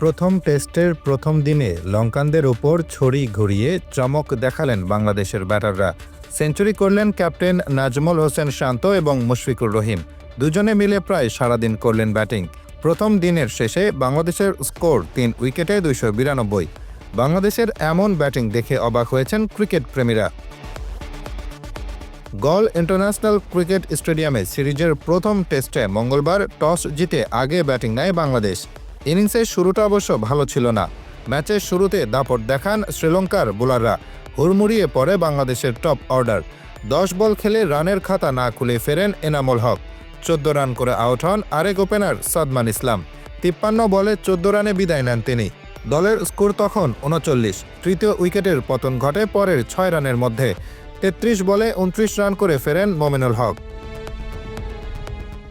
প্রথম টেস্টের প্রথম দিনে লঙ্কানদের ওপর ছড়ি ঘুরিয়ে চমক দেখালেন বাংলাদেশের ব্যাটাররা। সেঞ্চুরি করলেন ক্যাপ্টেন নাজমুল হোসেন শান্ত এবং মুশফিকুর রহিম। দুজনে মিলে প্রায় সারাদিন করলেন ব্যাটিং। প্রথম দিনের শেষে বাংলাদেশের স্কোর তিন উইকেটে দুইশো বিরানব্বই। বাংলাদেশের এমন ব্যাটিং দেখে অবাক হয়েছেন ক্রিকেট প্রেমীরা। গল ইন্টারন্যাশনাল ক্রিকেট স্টেডিয়ামে সিরিজের প্রথম টেস্টে মঙ্গলবার টস জিতে আগে ব্যাটিং নেয় বাংলাদেশ। ইনিংসের শুরুটা অবশ্য ভালো ছিল না। ম্যাচের শুরুতে দাপট দেখান শ্রীলঙ্কার বোলাররা। হুড়মুড়িয়ে পড়ে বাংলাদেশের টপ অর্ডার। দশ বল খেলে রানের খাতা না খুলে ফেরেন এনামুল হক। চোদ্দ রান করে আউট হন আরেক ওপেনার সাদমান ইসলাম। তিপ্পান্ন বলে চোদ্দ রানে বিদায় নেন তিনি। দলের স্কোর তখন উনচল্লিশ তৃতীয় উইকেটের পতন ঘটে পরের ছয় রানের মধ্যে। তেত্রিশ বলে উনত্রিশ রান করে ফেরেন মোমিনুল হক।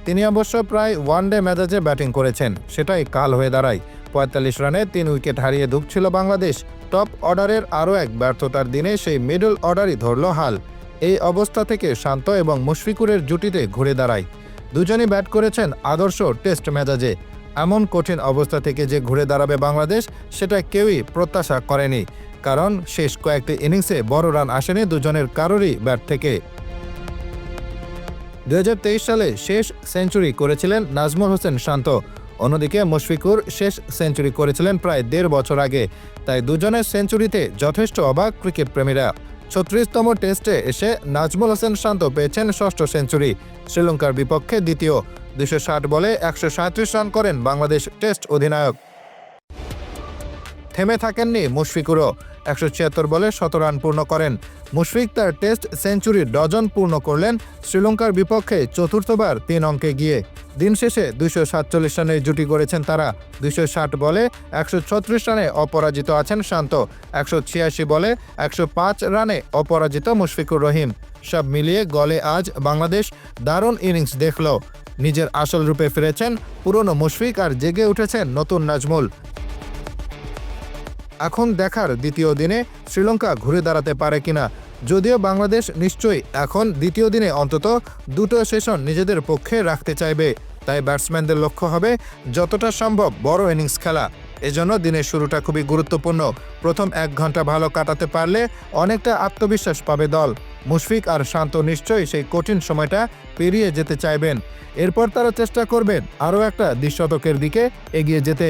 তিনি অবশ্য প্রায় ওয়ানডে মেজাজে ব্যাটিং করেছেন। সেটাই কাল হয়ে দাঁড়ায়। পঁয়তাল্লিশ রানে তিন উইকেট হারিয়ে ধুঁকছিল বাংলাদেশ। টপ অর্ডারের আরও এক ব্যর্থতার দিনে সেই মিডল অর্ডারই ধরল হাল। এই অবস্থা থেকে শান্ত এবং মুশফিকুরের জুটিতে ঘুরে দাঁড়ায়। দুজনই ব্যাট করেছেন আদর্শ টেস্ট মেজাজে। এমন কঠিন অবস্থা থেকে যে ঘুরে দাঁড়াবে বাংলাদেশ, সেটা কেউই প্রত্যাশা করেনি। কারণ শেষ কয়েকটি ইনিংসে বড় রান আসেনি দুজনের কারোরই ব্যাট থেকে। দু হাজার তেইশ সালে শেষ সেঞ্চুরি করেছিলেন নাজমুল হোসেন শান্ত। অন্যদিকে মুশফিকুর শেষ সেঞ্চুরি করেছিলেন প্রায় দেড় বছর আগে। তাই দুজনের সেঞ্চুরিতে যথেষ্ট অবাক ক্রিকেট প্রেমীরা ছত্রিশতম টেস্টে এসে নাজমুল হোসেন শান্ত পেয়েছেন ষষ্ঠ সেঞ্চুরি, শ্রীলঙ্কার বিপক্ষে দ্বিতীয়। দুশো ষাট বলে একশো রান করেন বাংলাদেশ টেস্ট অধিনায়ক। থেমে থাকেননি মুশফিকুরও। একশো ছিয়াত্তর বলে শত রান পূর্ণ করেন। মুশফিক তার টেস্ট সেঞ্চুরি ডজন পূর্ণ করলেন শ্রীলঙ্কার বিপক্ষে চতুর্থবার তিন অঙ্কে গিয়ে। দিন শেষে দুইশো সাতচল্লিশ রানের জুটি করেছেন তারা। দুইশো ষাট বলে একশো ছত্রিশ রানে অপরাজিত আছেন শান্ত। একশো ছিয়াশি বলে একশো পাঁচ রানে অপরাজিত মুশফিকুর রহিম। সব মিলিয়ে গলে আজ বাংলাদেশ দারুণ ইনিংস দেখল। নিজের আসল রূপে ফিরেছেন পুরনো মুশফিক আর জেগে উঠেছেন নতুন নাজমুল। এখন দেখার দ্বিতীয় দিনে শ্রীলঙ্কা ঘুরে দাঁড়াতে পারে কিনা? যদিও বাংলাদেশ নিশ্চয়ই এখন দ্বিতীয় দিনে অন্তত দুটো সেশন নিজেদের পক্ষে রাখতে চাইবে। তাই ব্যাটসম্যানদের লক্ষ্য হবে যতটা সম্ভব বড় ইনিংস খেলা। এজন্য দিনের শুরুটা খুবই গুরুত্বপূর্ণ। প্রথম এক ঘণ্টা ভালো কাটাতে পারলে অনেকটা আত্মবিশ্বাস পাবে দল। মুশফিক আর শান্ত নিশ্চয়ই সেই কঠিন সময়টা পেরিয়ে যেতে চাইবেন। এরপর তারা চেষ্টা করবেন আরও একটা দ্বিশতকের দিকে এগিয়ে যেতে।